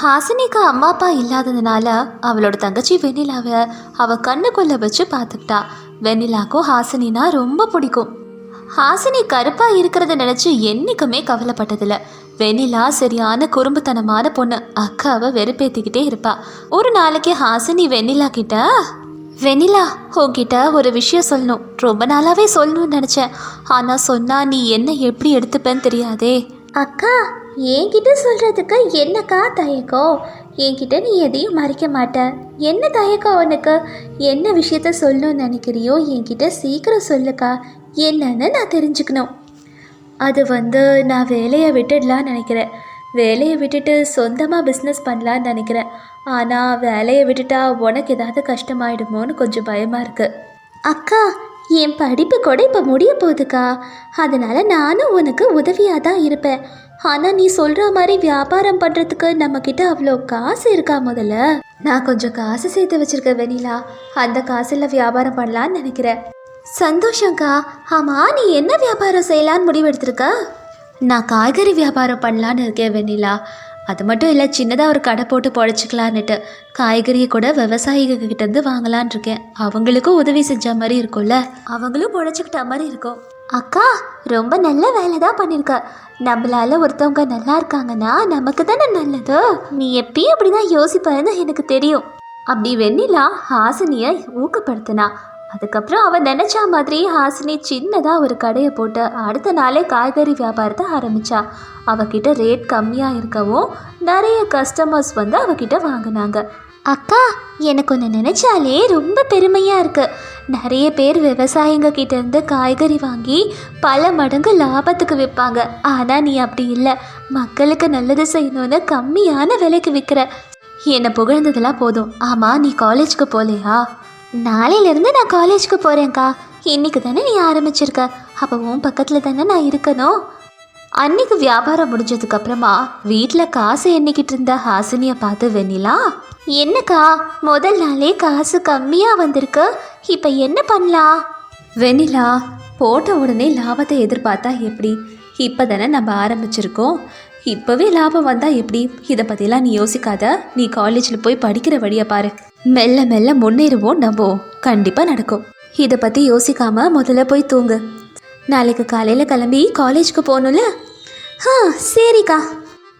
ஹாசினிக்கு அம்மா அப்பா இல்லாததுனால அவளோட தங்கச்சி வெண்ணிலாவை அவள் கண்ணுக்குள்ளே வச்சு பார்த்துக்கிட்டா. வெண்ணிலாக்கும் ஹாசினினா ரொம்ப பிடிக்கும். ஹாசினி கருப்பா இருக்கிறத நினைச்சு என்னைக்குமே கவலைப்பட்டதில்ல. வெண்ணிலா சரியான குறும்புத்தனமான பொண்ணு. அக்காவை வெறுப்பேத்திக்கிட்டே இருப்பா. ஒரு நாளைக்கு ஹாசினி வெண்ணிலா கிட்ட வெண்ணிலா உன்கிட்ட ஒரு விஷயம் சொல்லணும். ரொம்ப நாளாவே சொல்லணும்னு நினச்சேன். ஆனால் சொன்னா நீ என்ன எப்படி எடுத்துப்பேன்னு தெரியாதே. அக்கா என்கிட்ட சொல்கிறதுக்கு என்னக்கா தயக்கம்? என்கிட்ட நீ எதையும் மறைக்க மாட்ட. என்ன தயக்கம் உனக்கு? என்ன விஷயத்த சொல்லணும்னு நினைக்கிறியோ என்கிட்ட சீக்கிரம் சொல்லுக்கா. என்னன்னு நான் தெரிஞ்சுக்கணும். அது வந்து நான் வேலையை விட்டுடலான்னு நினைக்கிறேன். வேலையை விட்டுட்டு சொந்தமாக பிஸ்னஸ் பண்ணலான்னு நினைக்கிறேன். ஆனால் வேலையை விட்டுட்டா உனக்கு ஏதாவது கஷ்டமாயிடுமோன்னு கொஞ்சம் பயமாக இருக்குது அக்கா என் படிப்பு கூட இப்போ முடிய போகுதுக்கா. அதனால் நானும் உனக்கு உதவியாக தான் இருப்பேன். ஆனால் நீ சொல்கிற மாதிரி வியாபாரம் பண்ணுறதுக்கு நம்மக்கிட்ட அவ்வளோ காசு இருக்கா முதல்ல? நான் கொஞ்சம் காசு சேர்த்து வச்சுருக்கேன் வெனிலா. அந்த காசில் வியாபாரம் பண்ணலான்னு நினைக்கிறேன். சந்தோஷங்க்கா ஆமாம் நீ என்ன வியாபாரம் செய்யலான்னு முடிவெடுத்திருக்க? நான் காய்கறி வியாபாரம் பண்ணலான்னு இருக்கேன் வெண்ணிலா அது மட்டும் இல்லை சின்னதாக ஒரு கடை போட்டு பொழைச்சிக்கலான்னுட்டு காய்கறியை கூட விவசாயிகிட்டேருந்து வாங்கலான் இருக்கேன். அவங்களுக்கும் உதவி செஞ்ச மாதிரி இருக்கும்ல? அவங்களும் பொழைச்சிக்கிட்ட மாதிரி இருக்கும். அக்கா ரொம்ப நல்ல வேலை தான் பண்ணியிருக்க நம்மளால ஒருத்தவங்க நல்லா இருக்காங்கன்னா நமக்கு தானே நல்லது? நீ எப்பயும் அப்படி தான் யோசிப்பாருன்னு எனக்கு தெரியும். அப்படி வெண்ணிலா ஹாசினியை ஊக்கப்படுத்தினா. அதுக்கப்புறம் அவன் நினச்சா மாதிரி ஹாசினி சின்னதாக ஒரு கடையை போட்டு அடுத்த நாளே காய்கறி வியாபாரத்தை ஆரம்பிச்சா. அவகிட்ட ரேட் கம்மியாக இருக்கவும் நிறைய கஸ்டமர்ஸ் வந்து அவகிட்ட வாங்கினாங்க. அக்கா எனக்கு ஒன்று நினச்சாலே ரொம்ப பெருமையாக இருக்கு. நிறைய பேர் விவசாயிங்க கிட்டேருந்து காய்கறி வாங்கி பல மடங்கு லாபத்துக்கு விற்பாங்க ஆனால் நீ அப்படி இல்லை. மக்களுக்கு நல்லது செய்யணும்னு கம்மியான விலைக்கு விற்கிற என்னை புகழ்ந்ததெல்லாம் போதும். ஆமாம் நீ காலேஜுக்கு போகலையா நாளையிலேருந்து நான் காலேஜுக்கு போகிறேன்க்கா இன்னைக்கு தானே நீ ஆரம்பிச்சிருக்க. அப்போ உன் பக்கத்தில் தானே நான் இருக்கணும்? அன்னைக்கு வியாபாரம் முடிஞ்சதுக்கு அப்புறமா வீட்டில் காசு எண்ணிக்கிட்டு இருந்த ஹாசினியை பார்த்து வெண்ணிலா என்னக்கா முதல் நாளே காசு கம்மியாக வந்திருக்கு. இப்போ என்ன பண்ணலாம்? வெண்ணிலா போட்ட உடனே லாபத்தை எதிர்பார்த்தா எப்படி? இப்போ தானே நம்ம ஆரம்பிச்சிருக்கோம். இப்போவே லாபம் வந்தால் எப்படி? இதை பற்றிலாம் நீ யோசிக்காத. நீ காலேஜில் போய் படிக்கிற வழியை பாரு. மெல்ல மெல்ல முன்னேறுவோம் நம்புவோம். கண்டிப்பாக நடக்கும். இதை பற்றி யோசிக்காம முதல்ல போய் தூங்கு. நாளைக்கு காலையில் கிளம்பி காலேஜுக்கு போகணும்ல? ஆ சரிக்கா.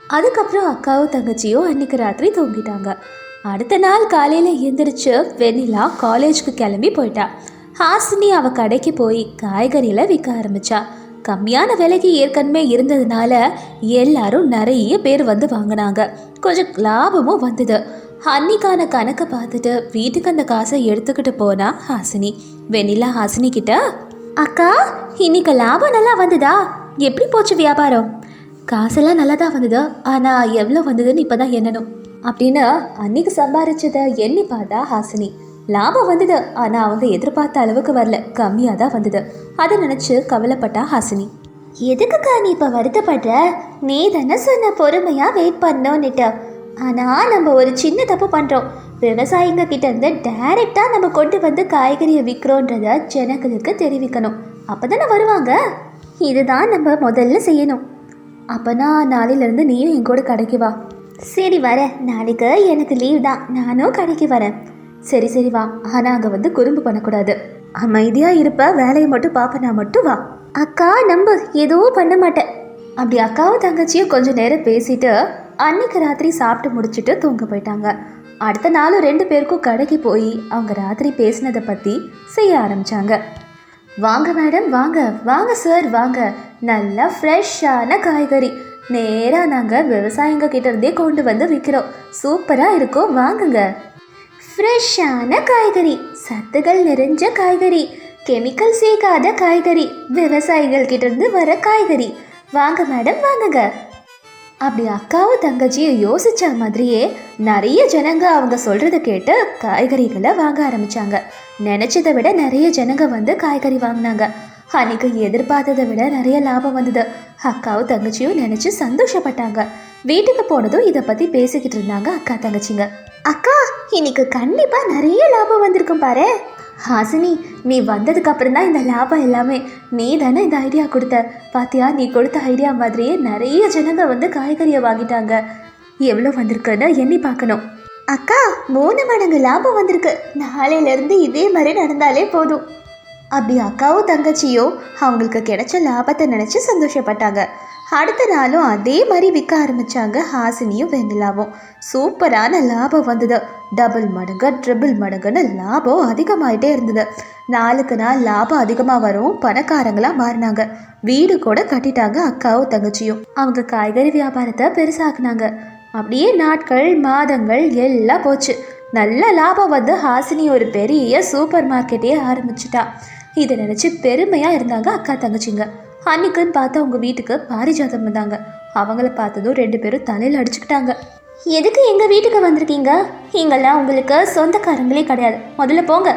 அதுக்கப்புறம் அக்காவும் தங்கச்சியும் அன்னைக்கு ராத்திரி தூங்கிட்டாங்க. அடுத்த நாள் காலையில் எந்திரிச்சு வெண்ணிலா காலேஜுக்கு கிளம்பி போயிட்டா. ஹாசினி அவள் கடைக்கு போய் காய்கறிகளை விற்க ஆரம்பித்தா கம்மியான விலைக்கு ஏற்கனவே இருந்ததுனால எல்லாரும் நிறைய பேர் வந்து வாங்கினாங்க. கொஞ்சம் லாபமும் வந்தது. அன்னிக்கான கணக்கை பார்த்துட்டு வீட்டுக்கு அந்த காசை எடுத்துக்கிட்டு போனா ஹாசினி. வெண்ணிலா ஹாசினி கிட்ட அக்கா இன்னைக்கு லாபம் நல்லா வந்ததா? எப்படி போச்சு வியாபாரம்? காசெல்லாம் நல்லா தான் வந்தது. ஆனால் எவ்வளோ வந்ததுன்னு இப்போ தான் எண்ணணும். அப்படின்னு அன்னைக்கு சம்பாரிச்சதை எண்ணி பார்த்தா ஹாசினி. லாபம் வந்தது. ஆனால் அவங்க எதிர்பார்த்த அளவுக்கு வரல. கம்மியாக தான் வந்தது. அதை நினச்சி கவலைப்பட்டா ஹாசினி. எதுக்குக்கா நீ இப்போ வருத்தப்படுற? நீ தானே சொன்ன பொறுமையாக வெயிட் பண்ணோன்னுட்டு. ஆனால் நம்ம ஒரு சின்ன தப்பு பண்ணுறோம் விவசாயிங்க கிட்டேருந்து டைரெக்டாக நம்ம கொண்டு வந்து காய்கறியை விற்கிறோன்றத ஜனங்களுக்கு தெரிவிக்கணும். அப்போ தானே வருவாங்க. இதுதான் நம்ம முதல்ல செய்யணும். அப்போனா நாளையிலேருந்து நீயும் என் கூட கடைக்கு வா. சரி வரேன் நாளைக்கு எனக்கு லீவ் தான். நானும் கடைக்கு வரேன். சரி சரி வா. ஆனால் அங்கே வந்து குறும்பு பண்ணக்கூடாது. அமைதியாக இருப்ப. வேலையை மட்டும் பார்ப்பனா மட்டும் வா. அக்கா நம்பு. எதுவும் பண்ண மாட்டேன். அப்படி அக்காவும் தங்கச்சியும் கொஞ்சம் நேரம் பேசிட்டு அன்னைக்கு ராத்திரி சாப்பிட்டு முடிச்சுட்டு தூங்க போயிட்டாங்க. அடுத்த நாளும் ரெண்டு பேருக்கும் கடைக்கு போய் அவங்க ராத்திரி பேசினதை பற்றி செய்ய ஆரம்பித்தாங்க வாங்க மேடம் வாங்க வாங்க சார் வாங்க. நல்லா ஃப்ரெஷ்ஷான காய்கறி. நேராக நாங்கள் விவசாயிங்க கிட்டேருந்தே கொண்டு வந்து விற்கிறோம் சூப்பராக இருக்கும் வாங்குங்க. ஃப்ரெஷ்ஷான காய்கறி சத்துகள் நிறைஞ்ச காய்கறி கெமிக்கல் சேர்க்காத காய்கறி விவசாயிகள் கிட்டேருந்து வர காய்கறி. வாங்க மேடம் வாங்குங்க. அப்படி அக்காவும் தங்கச்சியும் யோசிச்ச மாதிரியே நிறைய ஜனங்க அவங்க சொல்றத கேட்டு காய்கறிகளை வாங்க ஆரம்பிச்சாங்க. நினைச்சதை விட நிறைய ஜனங்க வந்து காய்கறி வாங்கினாங்க. அன்னைக்கு எதிர்பார்த்ததை விட நிறைய லாபம் வந்தது. அக்காவும் தங்கச்சியும் நினைச்சு சந்தோஷப்பட்டாங்க. வீட்டுக்கு போனதும் இதை பத்தி பேசிக்கிட்டு இருந்தாங்க அக்கா தங்கச்சிங்க. அக்கா இன்னைக்கு கண்டிப்பா நிறைய லாபம் வந்திருக்கும் பாரு ஹாசினி நீ வந்ததுக்கு அப்புறம் தான் இந்த லாபம் எல்லாமே. நீ தானே இந்த ஐடியா கொடுத்த. பாத்தியா நீ கொடுத்த ஐடியா மாதிரியே நிறைய ஜனங்க வந்து காய்கறியை வாங்கிட்டாங்க. எவ்வளோ வந்திருக்குன்னு எண்ணி பார்க்கணும். அக்கா மூணு மடங்கு லாபம் வந்திருக்கு. நாளையிலேருந்து இதே மாதிரி நடந்தாலே போதும். அப்படி அக்காவும் தங்கச்சியோ அவங்களுக்கு கிடைச்ச லாபத்தை நினச்சி சந்தோஷப்பட்டாங்க. அடுத்த நாளும் அதே மாதிரி விற்க ஆரம்பிச்சாங்க ஹாசினியும் வெண்ணிலாவும். சூப்பரான லாபம் வந்தது. டபுள் மடங்கு ட்ரிபிள் மடங்குன்னு லாபம் அதிகமாயிட்டே இருந்தது. நாளுக்கு நாள் லாபம் அதிகமாக வரும் பணக்காரங்களாக மாறினாங்க. வீடு கூட கட்டிட்டாங்க அக்காவும் தங்கச்சியும். அவங்க காய்கறி வியாபாரத்தை பெருசாக்குனாங்க. அப்படியே நாட்கள் மாதங்கள் எல்லாம் போச்சு. நல்ல லாபம் வந்து ஹாசினி ஒரு பெரிய சூப்பர் மார்க்கெட்டே ஆரம்பிச்சிட்டா. இதை நினச்சி பெருமையாக இருந்தாங்க அக்கா தங்கச்சிங்க. அன்னைக்குன்னு பார்த்து அவங்க வீட்டுக்கு பாரிஜாதம் வந்தாங்க. அவங்கள பார்த்ததும் ரெண்டு பேரும் தலையில் அடிச்சுக்கிட்டாங்க. எதுக்கு எங்கள் வீட்டுக்கு வந்திருக்கீங்க? இங்கெல்லாம் உங்களுக்கு சொந்தக்காரங்களே கிடையாது. முதல்ல போங்க.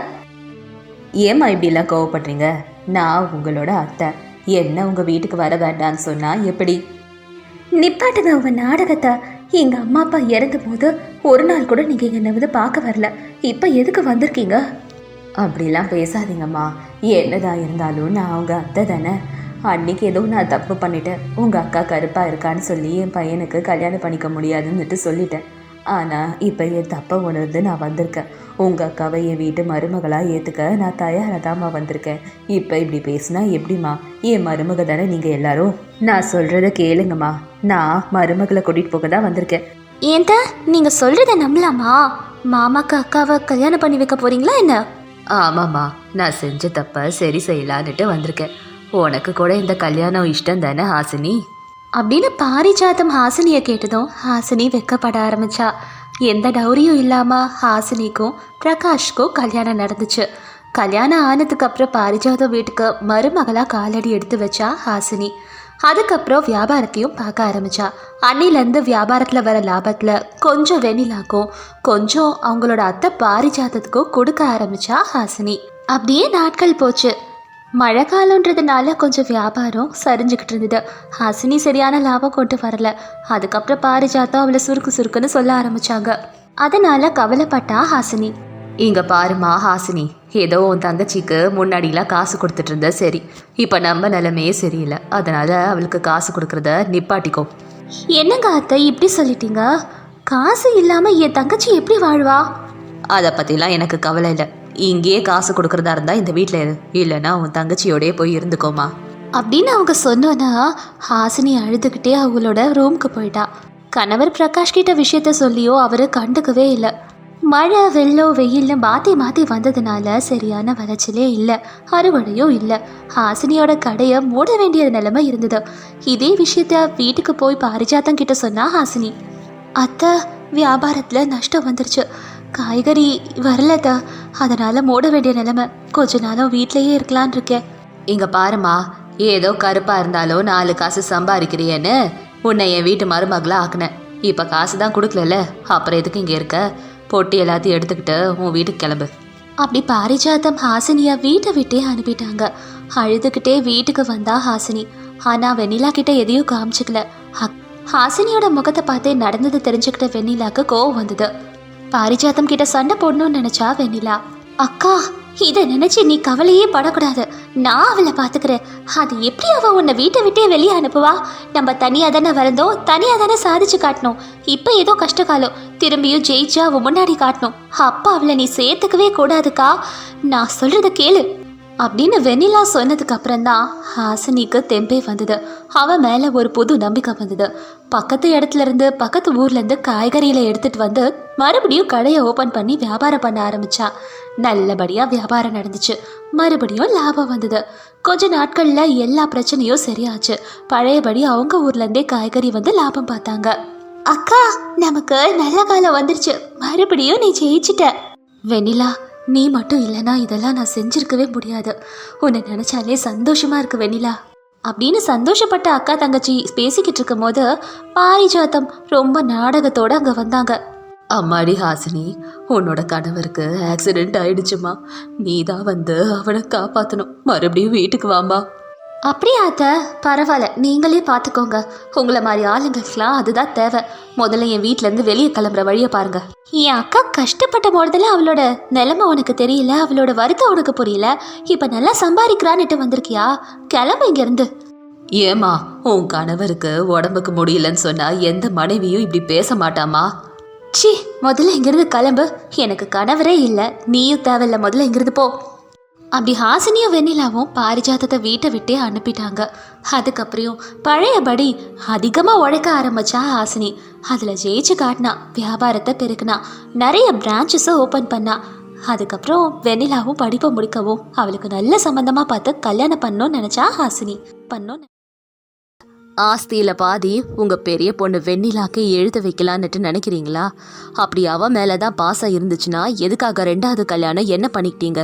ஏம்மா இப்படிலாம் கோவப்படுறீங்க? நான் உங்களோட அத்தை. என்ன உங்கள் வீட்டுக்கு வர வேண்டாம்னு சொன்னால் எப்படி? நிப்பாட்டுங்க உங்க நாடகத்தை. எங்கள் அம்மா அப்பா இறந்த போது ஒரு நாள் கூட நீங்கள் என்னை வந்து பார்க்க வரல. இப்போ எதுக்கு வந்திருக்கீங்க? அப்படிலாம் பேசாதீங்கம்மா. என்னதான் இருந்தாலும் நான் அவங்க அத்தை தானே. அன்னைக்கு ஏதோ நான் தப்பு பண்ணிட்டேன். உங்கள் அக்கா கருப்பாக இருக்கான்னு சொல்லி என் பையனுக்கு கல்யாணம் பண்ணிக்க முடியாதுன்னுட்டு சொல்லிட்டேன். ஆனால் இப்போ என் தப்பை உணர்ந்து நான் வந்திருக்கேன். உங்கள் அக்காவை என் வீட்டு மருமகளாக ஏற்றுக்க நான் தயாராக தாம்மா வந்திருக்கேன். இப்போ இப்படி பேசினா எப்படிம்மா? என் மருமக தானே நீங்கள் எல்லாரும்? நான் சொல்கிறத கேளுங்கம்மா. நான் மருமகளை கூட்டிகிட்டு போக தான் வந்திருக்கேன். ஏன்ட்ட? நீங்கள் சொல்கிறத நம்பலாமா? மாமாக்கு அக்காவை கல்யாணம் பண்ணி வைக்க போறீங்களா என்ன? ஆமாம்மா. நான் செஞ்ச தப்பை சரி செய்யலான்னுட்டு வந்திருக்கேன். உனக்கு கூட இந்த கல்யாணம் இஷ்டம் தானே ஹாசினி? அப்படின்னு பாரிஜாதம் ஹாசினியை கேட்டதும் ஹாசினி வெக்கப்பட ஆரம்பிச்சா. எந்த டௌரியும் இல்லாமல் ஹாசினிக்கும் பிரகாஷ்க்கும் கல்யாணம் நடந்துச்சு. கல்யாணம் ஆனதுக்கு அப்புறம் பாரிஜாதம் வீட்டுக்கு மருமகளாக காலடி எடுத்து வச்சா ஹாசினி. அதுக்கப்புறம் வியாபாரத்தையும் பார்க்க ஆரம்பிச்சா. அன்னிலேருந்து வியாபாரத்தில் வர லாபத்தில் கொஞ்சம் வெண்ணிலாக்கும் கொஞ்சம் அவங்களோட அத்தை பாரிஜாதத்துக்கும் கொடுக்க ஆரம்பிச்சா ஹாசினி. அப்படியே நாட்கள் போச்சு. மழை காலன்றதுனால கொஞ்சம் வியாபாரம் சரிஞ்சுக்கிட்டு இருந்தது. ஹாசினி சரியான லாபம் கொண்டு வரல. அதுக்கப்புறம் பாரிஜாத்தம் அவளை சுருக்கு சுருக்குன்னு சொல்ல ஆரம்பிச்சாங்க. அதனால கவலைப்பட்டா ஹாசினி. இங்க பாருமா ஹாசினி ஏதோ உன் தங்கச்சிக்கு முன்னாடிலாம் காசு கொடுத்துட்டு இருந்த சரி. இப்போ நம்ம நிலைமையே சரியில்லை. அதனால அவளுக்கு காசு கொடுக்கறத நிப்பாட்டிக்கோ. என்னங்க அத்தை இப்படி சொல்லிட்டீங்க? காசு இல்லாம என் தங்கச்சி எப்படி வாழ்வா? அதை பற்றிலாம் எனக்கு கவலை இல்லை. இங்கேயே காசு கொடுக்கறதா இருந்தால் இந்த வீட்டில் இரு இல்லைன்னா உன் தங்கச்சியோடயே போய் இருந்துக்கோமா. அப்படின்னு அவங்க சொன்னோன்னா ஹாசினி அழுதுகிட்டே அவங்களோட ரூம்க்கு போயிட்டா. கணவர் பிரகாஷ் கிட்ட விஷயத்த சொல்லியோ அவர் கண்டுக்கவே இல்லை. மழை வெள்ளம் வெயில்னு மாற்றி மாற்றி வந்ததுனால சரியான விளைச்சலே இல்லை அறுவடையும் இல்லை. ஹாசினியோட கடையை மூட வேண்டிய நிலைமை இருந்தது. இதே விஷயத்த வீட்டுக்கு போய் பாரிஜாத்தம் கிட்ட சொன்னா ஹாசினி. அத்தை வியாபாரத்தில் நஷ்டம் வந்துருச்சு. காய்கறி வரலதா? அதனால் மூட வேண்டிய நிலைமை. கொஞ்ச நாளும் வீட்டிலேயே இருக்கலான் இருக்கேன் இங்க பாருமா ஏதோ கருப்பாக இருந்தாலும் நாலு காசு சம்பாதிக்கிறியேன்னு உன்னை என் வீட்டு மருமகளா ஆக்குனேன். இப்போ காசு தான் கொடுக்கலல்ல? அப்புறம் எதுக்கு இங்கே இருக்க? பொட்டி எல்லாத்தையும் எடுத்துக்கிட்டு உன் வீட்டுக்கு கிளம்பு. அப்படி பாரிஜாதம் ஹாசினியை வீட்டை விட்டே அனுப்பிட்டாங்க. அழுதுகிட்டே வீட்டுக்கு வந்தா ஹாசினி. ஆனா வெண்ணிலா கிட்ட எதையும் காமிச்சுக்கல. ஹாசினியோட முகத்தை பார்த்தே நடந்தது தெரிஞ்சுக்கிட்ட வெண்ணிலாக்கு கோவம் வந்தது. பாரிஜாதம் கிட்ட சண்டை போடணும்னு நினைச்சா வெண்ணிலா. அக்கா இதை நினைச்சு நீ கவலையே படக்கூடாது. நான் அவளை பாத்துக்கிறேன். அது எப்படி அவ உன்னை வீட்டை விட்டே வெளியே அனுப்புவா? நம்ம தனியாக தானே வளர்ந்தோம். தனியாக தானே சாதிச்சு காட்டணும். இப்போ ஏதோ கஷ்டகாலம். திரும்பியும் ஜெயிச்சு அவ முன்னாடி காட்டணும். அப்பா அவளை நீ சேர்த்துக்கவே கூடாதுக்கா. நான் சொல்றத கேளு. அப்படின்னு வெண்ணிலா சொன்னதுக்கு அப்புறம் தான் ஹாசினிக்கு தெம்பே வந்தது. அவன் மேலே ஒரு புது நம்பிக்கை வந்தது. பக்கத்து இடத்துல இருந்து பக்கத்து ஊர்ல இருந்து காய்கறியில எடுத்துட்டு வந்து மறுபடியும் கடையை ஓபன் பண்ணி வியாபாரம் பண்ண ஆரம்பிச்சா. நல்லபடியா வியாபாரம் நடந்துச்சு. மறுபடியும் லாபம் வந்தது. கொஞ்ச நாட்கள்ல எல்லா பிரச்சனையும் சரியாச்சு. பழையபடி அவங்க ஊர்ல இருந்தே காய்கறி வந்து லாபம் பார்த்தாங்க. அக்கா நமக்கு நல்ல காலம் வந்துருச்சு. மறுபடியும் நீ ஜெயிச்சிட்ட. வெண்ணிலா நீ மட்டும் இல்லைனா இதெல்லாம் நான் செஞ்சிருக்கவே முடியாது. உன்னை நினச்சாலே சந்தோஷமாக இருக்கு வெண்ணிலா. அப்படின்னு சந்தோஷப்பட்ட அக்கா தங்கச்சி பேசிக்கிட்டு இருக்கும்போது பாரிஜாத்தம் ரொம்ப நாடகத்தோடு அங்கே வந்தாங்க. அம்மாடி ஹாசினி உன்னோட கணவருக்கு ஆக்சிடென்ட் ஆயிடுச்சுமா. நீ தான் வந்து அவனை காப்பாற்றணும் மறுபடியும் வீட்டுக்கு வாம்பா அப்படியா அத்தை? பரவாயில்ல. நீங்களே பார்த்துக்கோங்க. உங்களை மாதிரி ஆளுங்களுக்குலாம் அதுதான் தேவை. முதல்ல என் வீட்டிலேருந்து வெளியே கிளம்புற வழியை பாருங்க. என் அக்கா கஷ்டப்பட்ட பொழுதுல அவளோட நிலைமை உனக்கு தெரியல? அவளோட வருத்தம் உனக்கு புரியல? இப்போ நல்லா சம்பாதிக்கிறான்னுட்டு வந்திருக்கியா? கிளம்பு இங்கேருந்து. ஏமா உன் கணவருக்கு உடம்புக்கு முடியலன்னு சொன்னா எந்த மனைவியும் இப்படி பேச மாட்டாமா சி முதல்ல இங்கிருந்து கிளம்பு. எனக்கு கணவரே இல்லை. நீயும் தேவையில்ல. முதல்ல இங்கிருந்து போ. அப்படி ஹாசினியும் வெண்ணிலாவும் பாரிஜாதத்தை வீட்டை விட்டே அனுப்பிட்டாங்க. அதுக்கப்புறம் பழையபடி அதிகமாக உழைக்க ஆரம்பிச்சா ஹாசினி. அதில் ஜெயிச்சு காட்டினா வியாபாரத்தை பெருக்கினா நிறைய பிரான்ச்சஸை ஓப்பன் பண்ணா. அதுக்கப்புறம் வெண்ணிலாவும் படிப்பை முடிக்கவும் அவளுக்கு நல்ல சம்மந்தமாக பார்த்து கல்யாணம் பண்ணணும்னு நினச்சா ஹாசினி. பண்ணோன்னு ஆஸ்தியில் பாதி உங்கள் பெரிய பொண்ணு வெண்ணிலாக்கு எழுத வைக்கலான்னுட்டு நினைக்கிறீங்களா? அப்படி அவ மேலே தான் பாசம் இருந்துச்சுன்னா எதுக்காக ரெண்டாவது கல்யாணம் என்ன பண்ணிக்கிட்டீங்க?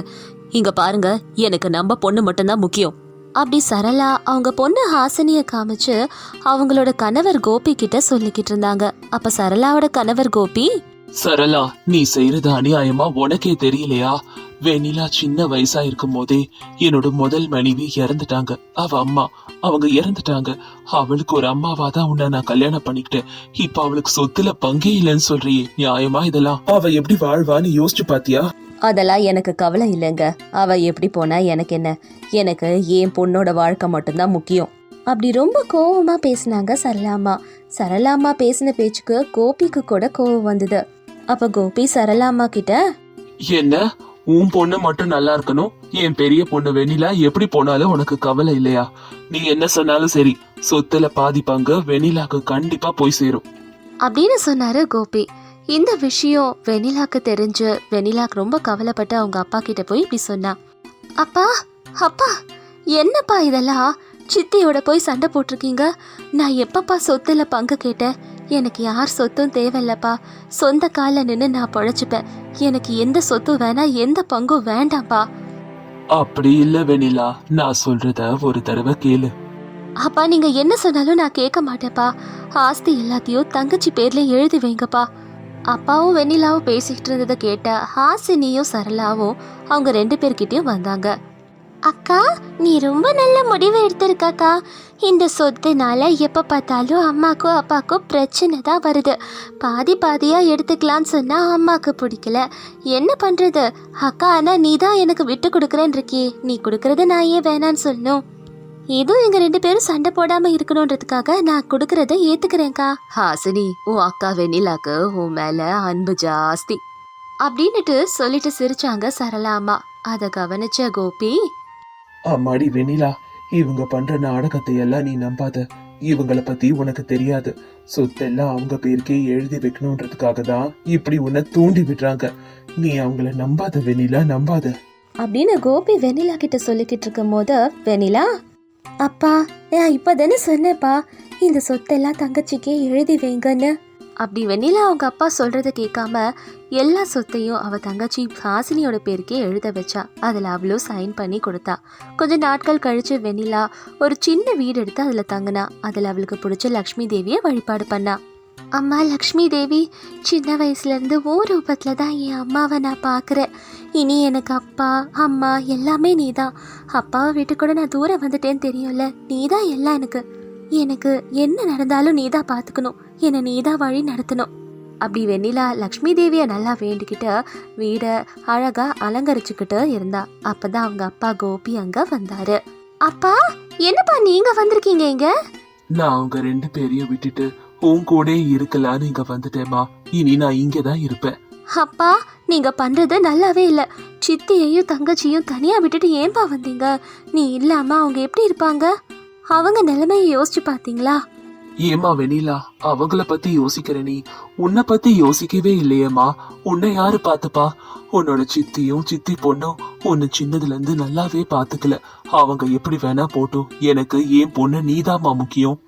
இங்க பாருங்க எனக்கு நம்ம பொண்ணு மட்டும்தான் முக்கியம். அப்படி சரளா அவங்க பொண்ணு ஹாசினிய காமிச்சு அவங்களோட கணவர் கோபி கிட்ட சொல்லிக்கிட்டு இருந்தாங்க. அப்ப சரளாவோட கணவர் கோபி? சரளா நீ செய்யறது அநியாயமா? உனக்கே தெரியலையா? வெண்ணிலா சின்ன வயசா இருக்கும் போதே என்னோட முதல் மனைவி இறந்துட்டாங்க. அவ அம்மா அவங்க இறந்துட்டாங்க. அவளுக்கு ஒரு அம்மாவா தான் உன்னை நான் கல்யாணம் பண்ணிக்கிட்டேன். இப்ப அவளுக்கு சொத்துல பங்கே இல்லைன்னு சொல்றியே நியாயமா இதெல்லாம்? அவ எப்படி வாழ்வான்னு யோசிச்சு பாத்தியா? அதெல்லாம் எனக்கு கவலை இல்லைங்க. அவ எப்படி போனா எனக்கு என்ன? எனக்கு என் பொண்ணோட வாழ்க்கை மட்டும்தான் முக்கியம். அப்படி ரொம்ப கோவமா பேசினாங்க சரளாமா சரளாமா பேசின பேச்சுக்கு கோபிக்கு கூட கோவம் வந்தது. அப்ப கோபி சரளாமா கிட்ட என்ன? உன் பொண்ணு மட்டும் நல்லா இருக்கணும்? என் பெரிய பொண்ணு வெண்ணிலா எப்படி போனாலும் உனக்கு கவலை இல்லையா? நீ என்ன சொன்னாலும் சரி சொத்துல பாதி பங்கு வெண்ணிலாக்கு கண்டிப்பா போய் சேரும். அப்படின்னு சொன்னாரு கோபி. இந்த விஷயம் வெனிலாக்கு தெரிஞ்சு வெனிலாக்கு ரொம்ப கவலைப்பட்டு அவங்க அப்பா கிட்ட போய் இப்படி சொன்னா. அப்பா அப்பா என்னப்பா இதெல்லாம்? சித்தியோட போய் சண்டை போட்டிருக்கீங்க? நான் எப்பப்பா சொத்துல பங்கு கேட்டேன்? எனக்கு யார் சொத்தும் தேவையில்லப்பா. சொந்த காலில் நின்று நான் பொழைச்சிப்பேன். எனக்கு எந்த சொத்தும் வேணாம் எந்த பங்கும் வேண்டாம்ப்பா. அப்படி இல்ல வெண்ணிலா நான் சொல்றத ஒரு தடவை கேளு. அப்பா நீங்க என்ன சொன்னாலும் நான் கேட்க மாட்டேப்பா ஆஸ்தி எல்லாத்தையும் தங்கச்சி பேர்ல எழுதி வைங்கப்பா. அப்பாவும் வெண்ணிலாவும் பேசிக்கிட்டு இருந்ததை கேட்ட ஹாசினியும் சரளாவும் அவங்க ரெண்டு பேர்கிட்டயும் வந்தாங்க. அக்கா நீ ரொம்ப நல்ல முடிவு எடுத்திருக்காக்கா. இந்த சொத்துனால எப்போ பார்த்தாலும் அம்மாக்கும் அப்பாவுக்கும் பிரச்சனை தான் வருது. பாதி பாதியாக எடுத்துக்கலான்னு சொன்னால் அம்மாவுக்கு பிடிக்கல. என்ன பண்ணுறது அக்கா ஆனால் நீ தான் எனக்கு விட்டு கொடுக்குறேன்னு இருக்கே நீ கொடுக்குறத நான் ஏன் வேணான்னு சொல்லணும்? இதுவும் எங்க ரெண்டு பேரும் சண்டை போடாம இருக்கணும்ன்றதுக்காக நான் கொடுக்கறத ஏத்துக்கிறேன்க்கா. ஹாசினி உன் அக்கா வெண்ணிலாக்கு உன் மேல அன்பு ஜாஸ்தி. அப்படின்னுட்டு சொல்லிட்டு சிரிச்சாங்க சரளா அம்மா. அதை கவனிச்ச கோபி அம்மாடி வெண்ணிலா இவங்க பண்ற நாடகத்தை எல்லாம் நீ நம்பாத. இவங்கள பத்தி உனக்கு தெரியாது. சொத்தெல்லாம் அவங்க பேருக்கே எழுதி வைக்கணும்ன்றதுக்காக தான் இப்படி உன்னை தூண்டி விடுறாங்க. நீ அவங்கள நம்பாத வெண்ணிலா நம்பாத. அப்படின்னு கோபி வெண்ணிலா கிட்ட சொல்லிக்கிட்டு இருக்கும் போது வெண்ணிலா அப்பா நான் இப்பதானே சொன்னேப்பா. இந்த சொத்தெல்லாம் தங்கச்சிக்கே எழுதி வைங்கன்னு. அப்படி வெண்ணிலா அவங்க அப்பா சொல்கிறத கேட்காம எல்லா சொத்தையும் அவள் தங்கச்சி ஹாசினியோட பேருக்கே எழுத வச்சா. அதில் அவளும் சைன் பண்ணி கொடுத்தா. கொஞ்ச நாட்கள் கழிச்சு வெண்ணிலா ஒரு சின்ன வீடு எடுத்து அதில் தங்கினா. அதில் அவளுக்கு பிடிச்ச லக்ஷ்மி தேவியை வழிபாடு பண்ணா. அம்மா லக்ஷ்மி தேவி சின்ன வயசுலேருந்து ஓ ரூபத்தில் தான் என் அம்மாவை நான் பார்க்குறேன். இனி எனக்கு அப்பா அம்மா எல்லாமே நீ தான் அப்பாவை விட்டு கூட நான் தூரம் வந்துட்டேன்னு தெரியும்ல நீ தான் எல்லாம் எனக்கு. எனக்கு என்ன நடந்தாலும் நீ தான் பார்த்துக்கணும். என்னை நீ தான் வழி நடத்தணும். அப்படி வெண்ணிலா லக்ஷ்மி தேவியை நல்லா வேண்டிக்கிட்டு வீடை அழகாக அலங்கரிச்சுக்கிட்டு இருந்தா. அப்பதான் அவங்க அப்பா கோபி அங்கே வந்தார். அப்பா என்னப்பா நீங்கள் வந்திருக்கீங்க இங்கே? நான் அவங்க ரெண்டு பேரையும் விட்டுட்டு உன் கூட இருக்கலான்னு இங்க வந்துட்டேமா இனி நான் இங்கதான் இருப்பேன். அப்பா நீங்க பண்றது நல்லாவே இல்ல. சித்தியையும் தங்கச்சியும் தனியா விட்டுட்டு ஏன்பா வந்தீங்க? நீ இல்லாம அவங்க எப்படி இருப்பாங்க? அவங்க நிலைமையை யோசிச்சு பாத்தீங்களா? ஏமா வெண்ணிலா அவங்கள பத்தி யோசிக்கிற நீ உன்னை பத்தி யோசிக்கவே இல்லையேம்மா. உன்னை யாரு பாத்துப்பா உன்னோட சித்தியும் சித்தி பொண்ணும் உன்னை சின்னதுல இருந்து நல்லாவே பாத்துக்கல அவங்க எப்படி வேணா போட்டும். எனக்கு என் பொண்ணு நீதாம்மா முக்கியம்.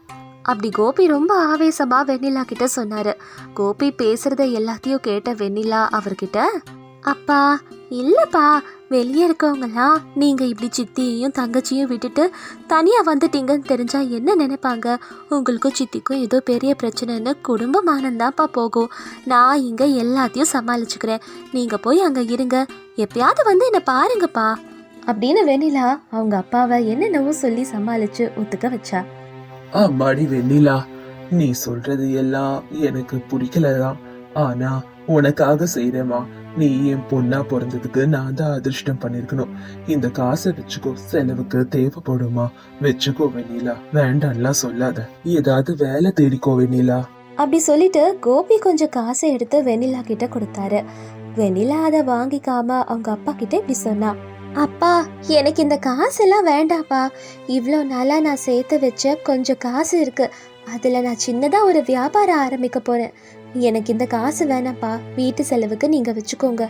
அப்படி கோபி ரொம்ப ஆவேசமா வெண்ணிலா கிட்ட சொன்னாரு. கோபி பேசுறத எல்லாத்தையும் கேட்ட வெண்ணிலா அவர்கிட்ட அப்பா இல்லப்பா வெளியே இருக்கவங்கலாம் நீங்க இப்படி சித்தியையும் தங்கச்சியும் விட்டுட்டு தனியா வந்துட்டீங்கன்னு தெரிஞ்சா என்ன நினைப்பாங்க? உங்களுக்கும் சித்திக்கும் ஏதோ பெரிய பிரச்சனைன்னு குடும்பமானந்தாப்பா போகும். நான் இங்க எல்லாத்தையும் சமாளிச்சுக்கிறேன். நீங்க போய் அங்க இருங்க. எப்பயாவது வந்து என்ன பாருங்கப்பா. அப்படின்னு வெண்ணிலா அவங்க அப்பாவை என்னென்னவோ சொல்லி சமாளிச்சு ஒத்துக்க வச்சா. அம்மாடி வெண்ணிலா நீ சொல்றது எல்லாம் எனக்கு பிடிக்கலதான் ஆனா உனக்காக செய்யறேமா நீ என் பொண்ணா பிறந்ததுக்கு நான் தான் அதிர்ஷ்டம் பண்ணிருக்கணும். இந்த காசை வச்சுக்கோ செலவுக்கு தேவைப்படுமா? வச்சுக்கோ வெண்ணிலா வேண்டாம்லாம் சொல்லாத. ஏதாவது வேலை தேடிக்கோ வெண்ணிலா. அப்படி சொல்லிட்டு கோபி கொஞ்சம் காசை எடுத்து வெண்ணிலா கிட்ட கொடுத்தாரு. வெண்ணிலா அதை வாங்கிக்காம அவங்க அப்பா கிட்ட இப்படி சொன்னா அப்பா எனக்கு இந்த காசெல்லாம் வேண்டாப்பா. இவ்வளோ நாளாக நான் சேர்த்து வச்ச கொஞ்சம் காசு இருக்கு. அதில் நான் சின்னதாக ஒரு வியாபாரம் ஆரம்பிக்க போகிறேன் எனக்கு இந்த காசு வேணாம்ப்பா வீட்டு செலவுக்கு நீங்கள் வச்சுக்கோங்க.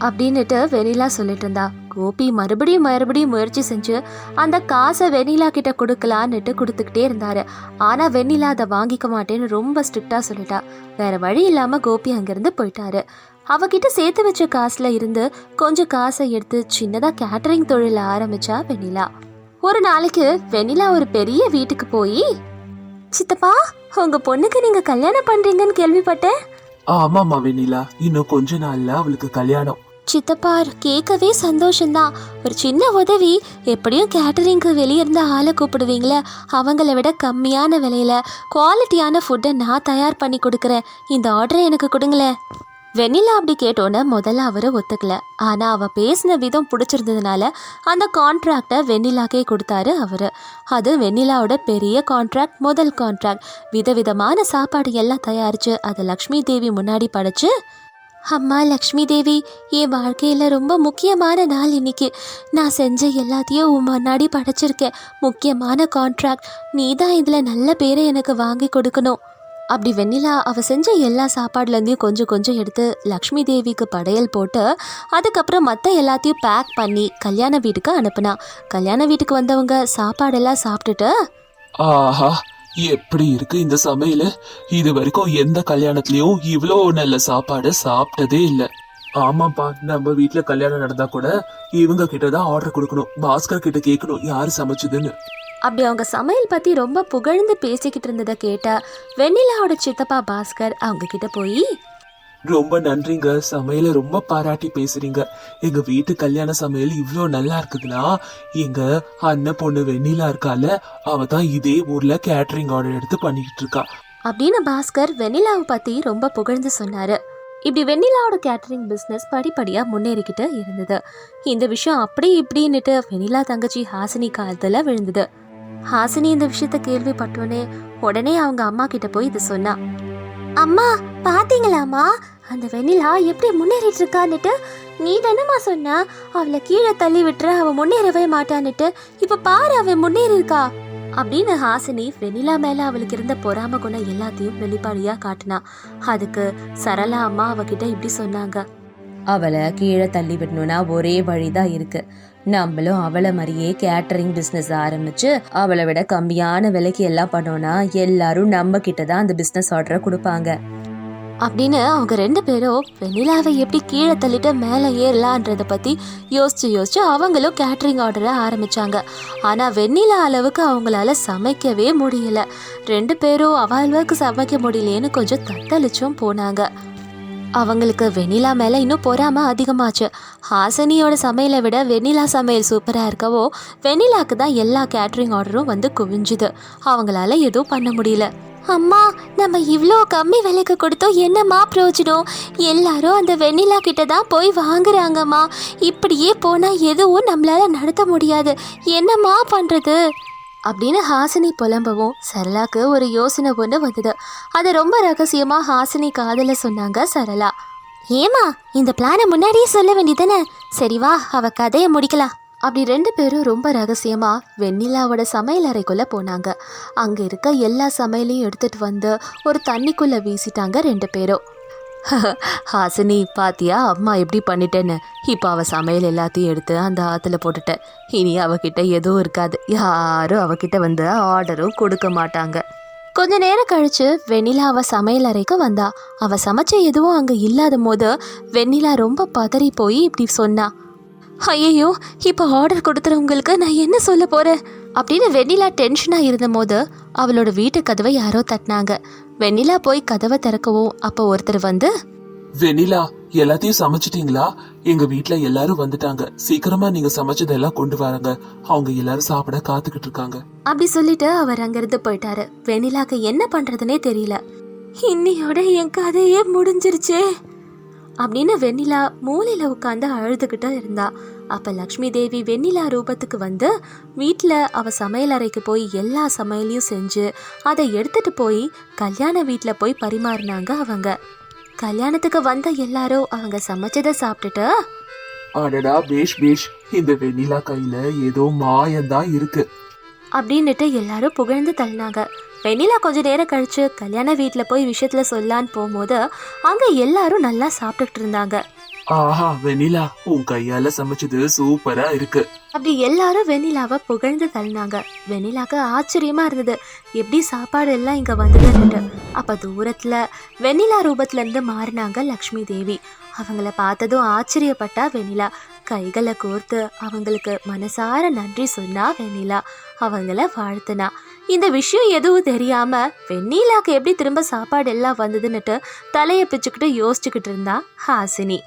அப்படின்னுட்டு வெனிலா சொல்லிட்டு இருந்தா. கோபி மறுபடியும் மறுபடியும் முயற்சி செஞ்சு அந்த காசை வெனிலா கிட்ட கொடுக்கலான்னுட்டு கொடுத்துக்கிட்டே இருந்தாரு. ஆனா வெண்ணிலா அதை வாங்கிக்க மாட்டேன்னு ரொம்ப ஸ்ட்ரிக்டா சொல்லிட்டா. வேற வழி இல்லாம கோபி அங்கிருந்து போயிட்டாரு. அவகிட்ட சேர்த்து வச்ச காசுல இருந்து கொஞ்சம் காசை எடுத்து சின்னதா கேட்டரிங் தொழில ஆரம்பிச்சா வெண்ணிலா. ஒரு நாளைக்கு வெண்ணிலா ஒரு பெரிய வீட்டுக்கு போய் சித்தப்பா உங்க பொண்ணுக்கு நீங்க கல்யாணம் பண்றீங்கன்னு கேள்விப்பட்டேன். ஆமாமா வெண்ணிலா இன்னும் கொஞ்ச நாள்ல அவளுக்கு கல்யாணம். சித்தப்பா கேட்கவே சந்தோஷம்தான். ஒரு சின்ன உதவி எப்படியும் கேட்டரிங்க்கு வெளியே இருந்து ஆளை கூப்பிடுவீங்களே அவங்கள விட கம்மியான விலையில குவாலிட்டியான ஃபுட்டை நான் தயார் பண்ணி கொடுக்குறேன். இந்த ஆர்டரை எனக்கு கொடுங்களேன். வெண்ணிலா அப்படி கேட்டோன்னே முதல்ல அவர் ஒத்துக்கல. ஆனால் அவள் பேசின விதம் பிடிச்சிருந்ததுனால அந்த கான்ட்ராக்டை வெண்ணிலாக்கே கொடுத்தாரு அவர். அது வெண்ணிலாவோட பெரிய கான்ட்ராக்ட் முதல் கான்ட்ராக்ட் விதவிதமான சாப்பாடு எல்லாம் தயாரித்து அதை லக்ஷ்மி தேவி முன்னாடி படைச்சு அம்மா லக்ஷ்மி தேவி என் வாழ்க்கையில் ரொம்ப முக்கியமான நாள் இன்னைக்கு. நான் செஞ்ச எல்லாத்தையும் உன் முன்னாடி படைச்சிருக்கேன். முக்கியமான கான்ட்ராக்ட் நீ தான் இதில் நல்ல பேரை எனக்கு வாங்கி கொடுக்கணும். அப்படி வெண்ணிலா அவ செஞ்ச எல்லா சாப்பாடுலேருந்தையும் கொஞ்சம் கொஞ்சம் எடுத்து லக்ஷ்மி தேவிக்கு படையல் போட்டு அதுக்கப்புறம் மற்ற எல்லாத்தையும் பேக் பண்ணி கல்யாண வீட்டுக்கு அனுப்புனா. கல்யாண வீட்டுக்கு வந்தவங்க சாப்பாடெல்லாம் சாப்பிட்டுட்டு ஆஹா எப்படி இருக்கு இந்த சமையல்? இது வரைக்கும் எந்த கல்யாணத்துலயும் இவ்வளோ நல்ல சாப்பாடு சாப்பிட்டதே இல்லை. ஆமாப்பா நம்ம வீட்டுல கல்யாணம் நடந்தா கூட இவங்க கிட்ட தான் ஆர்டர் கொடுக்கணும். பாஸ்கர் கிட்ட கேட்கணும் யாரு சமைச்சதுன்னு. அப்படி அவங்க சமையல் பற்றி ரொம்ப புகழ்ந்து பேசிக்கிட்டு இருந்ததை கேட்ட வெண்ணிலாவோட சித்தப்பா பாஸ்கர் அவங்க கிட்ட போய் ரொம்ப நன்றிங்க. சமையல ரொம்ப பாராட்டி பேசுறீங்க. எங்க வீட்டு கல்யாண சமையல் இவ்ளோ நல்லா இருக்குதுன்னா எங்க அண்ணன் பொண்ணு வெண்ணிலா இருக்கால அவ தான் இதே ஊர்ல கேட்டரிங் ஆர்டர் எடுத்து பண்ணிக்கிட்டு இருக்கா. அப்படின்னு பாஸ்கர் வெண்ணிலாவை பற்றி ரொம்ப புகழ்ந்து சொன்னார். இப்படி வெண்ணிலாவோட கேட்டரிங் பிஸ்னஸ் படிப்படியாக முன்னேறிக்கிட்டு இருந்தது. இந்த விஷயம் அப்படி இப்படின்னுட்டு வெண்ணிலா தங்கச்சி ஹாசினி காலத்தில் விழுந்தது. ஹாசினி இந்த விஷயத்த கேள்விப்பட்டோன்னே உடனே அவங்க அம்மா கிட்ட போய் இது சொன்னா. அம்மா பாத்தீங்களாமா அந்த வெண்ணிலா எப்படி முன்னேறிட்டு இருக்கான்னுட்டு நீ தானம்மா சொன்ன? அவளை கீழே தள்ளி விட்டுற அவ முன்னேறவே மாட்டான்னுட்டு. இப்ப பாரு அவன் முன்னேறி இருக்கா அப்படின்னு ஹாசினி வெண்ணிலா மேல அவளுக்கு இருந்த பொறாம குணம் எல்லாத்தையும் வெளிப்பாடியா காட்டினா. அதுக்கு சரளா அம்மா அவகிட்ட இப்படி சொன்னாங்க. அவளை கீழே தள்ளி விடணும்னா ஒரே வழிதான் இருக்கு. நம்மளும் அவளை மாதிரியே கேட்டரிங் பிஸ்னஸ் ஆரம்பிச்சு அவளை விட கம்மியான விலைக்கு எல்லாம் பண்ணோம்னா எல்லாரும் நம்ம கிட்ட தான் அந்த பிஸ்னஸ் ஆர்டரை கொடுப்பாங்க. அப்படின்னு அவங்க ரெண்டு பேரும் வெண்ணிலாவை எப்படி கீழே தள்ளிட்டு மேலே ஏறலான்றத பற்றி யோசிச்சு யோசிச்சு அவங்களும் கேட்ரிங் ஆர்டரை ஆரம்பிச்சாங்க. ஆனால் வெண்ணிலா அளவுக்கு அவங்களால சமைக்கவே முடியல. ரெண்டு பேரும் அவ அளவுக்கு சமைக்க முடியலேன்னு கொஞ்சம் தத்தளிச்சும் போனாங்க. அவங்களுக்கு வெண்ணிலா மேலே இன்னும் பொறாம அதிகமாச்சு. ஹாசனியோட சமையலை விட வெண்ணிலா சமையல் சூப்பராக இருக்கவோ வெண்ணிலாக்கு தான் எல்லா கேட்ரிங் ஆர்டரும் வந்து குவிஞ்சுது. அவங்களால எதுவும் பண்ண முடியல. அம்மா நம்ம இவ்வளோ கம்மி விலைக்கு கொடுத்தோம் என்னம்மா பிரயோஜனம்? எல்லாரும் அந்த வெண்ணிலா கிட்ட தான் போய் வாங்குறாங்கம்மா. இப்படியே போனால் எதுவும் நம்மளால நடத்த முடியாது. என்னம்மா பண்ணுறது அப்படின்னு ஹாசினி புலம்பவும் சரளாக்கு ஒரு யோசனை ஒன்று வந்தது. அதை ரொம்ப ரகசியமாக ஹாசினி காதில் சொன்னாங்க சரளா. ஏமா இந்த பிளானை முன்னாடியே சொல்ல வேண்டியதானே சரி வா அவ கதையை முடிக்கலாம். அப்படி ரெண்டு பேரும் ரொம்ப ரகசியமாக வெண்ணிலாவோட சமையல் அறைக்குள்ளே போனாங்க. அங்கே இருக்க எல்லா சமையலையும் எடுத்துகிட்டு வந்து ஒரு தண்ணிக்குள்ளே வீசிட்டாங்க ரெண்டு பேரும். ஹாசினி பாத்தியா அம்மா எப்படி பண்ணிட்டேன்னு? இப்போ அவள் சமையல் எல்லாத்தையும் எடுத்து அந்த ஆற்றுல போட்டுட்டேன் இனி அவகிட்ட எதுவும் இருக்காது. யாரும் அவகிட்ட வந்து ஆர்டரும் கொடுக்க மாட்டாங்க. கொஞ்ச நேரம் கழிச்சு வெண்ணிலா அவ சமையல் அறைக்கு வந்தா. அவ சமைச்ச எதுவும் அங்க இல்லாத போது வெண்ணிலா ரொம்ப பதறி போய் இப்படி சொன்னா. ஐயோ இப்போ ஆர்டர் கொடுத்துறவங்களுக்கு நான் என்ன சொல்ல போறேன்? அப்படின்னு வெண்ணிலா டென்ஷனாக இருந்த போது அவளோட வீட்டு கதவை யாரோ தட்டினாங்க. வெண்ணிலா போய் கதவை திறக்கவும் அப்போ ஒருத்தர் வந்து வெண்ணிலா எல்லாத்தையும் சமைச்சிட்டீங்களா? எங்க வீட்ல எல்லாரும் வந்துட்டாங்க. சீக்கிரமா நீங்க சமைச்சதெல்லாம் கொண்டு வராங்க. அவங்க எல்லாரும் சாப்பிட காத்துக்கிட்டு இருக்காங்க. அப்படி சொல்லிட்டு அவர் அங்கிருந்து போயிட்டாரு. வெண்ணிலாக்கு என்ன பண்றதுனே தெரியல. இன்னியோட என் கதையே முடிஞ்சிருச்சே. அப்படின்னு வெண்ணிலா மூலையில உட்காந்து அழுதுகிட்டு இருந்தா. அப்ப லக்ஷ்மி தேவி வெண்ணிலா ரூபத்துக்கு வந்து வீட்டில் அவ சமையல் அறைக்கு போய் எல்லா சமையலையும் செஞ்சு அதை எடுத்துட்டு போய் கல்யாண வீட்டில் போய் பரிமாறினாங்க அவங்க. கல்யாணத்துக்கு வந்த எல்லாரும் அவங்க சமைச்சதை சாப்பிட்டுட்டு அடடா பேஷ் பேஷ். இந்த வெண்ணிலா கையில ஏதோ மாயம்தான் இருக்கு. அப்படின்னுட்டு எல்லாரும் புகழ்ந்து தள்ளினாங்க. வெண்ணிலா கொஞ்ச நேரம் கழிச்சு கல்யாண வீட்டில் போய் விஷயத்துல சொல்லான்னு போகும்போது அங்கே எல்லாரும் நல்லா சாப்பிட்டுட்டு இருந்தாங்க. ஆஹா வெண்ணிலா உன் கையால சமைச்சது சூப்பரா இருக்கு. அப்படி எல்லாரும் வெண்ணிலாவை புகழ்ந்து தள்ளினாங்க. வெண்ணிலாக்கு ஆச்சரியமா இருந்தது. எப்படி சாப்பாடு எல்லாம் இங்க வந்ததுன்னுட்டு. அப்ப தூரத்துல வெண்ணிலா ரூபத்துல இருந்து மாறினாங்க லக்ஷ்மி தேவி. அவங்கள பார்த்ததும் ஆச்சரியப்பட்டா வெண்ணிலா. கைகளை கோர்த்து அவங்களுக்கு மனசார நன்றி சொன்னா வெண்ணிலா. அவங்கள வாழ்த்துனா. இந்த விஷயம் எதுவும் தெரியாம வெண்ணிலாக்கு எப்படி திரும்ப சாப்பாடு எல்லாம் வந்ததுன்னுட்டு தலையை பிச்சுக்கிட்டு யோசிச்சுக்கிட்டு இருந்தா ஹாசினி.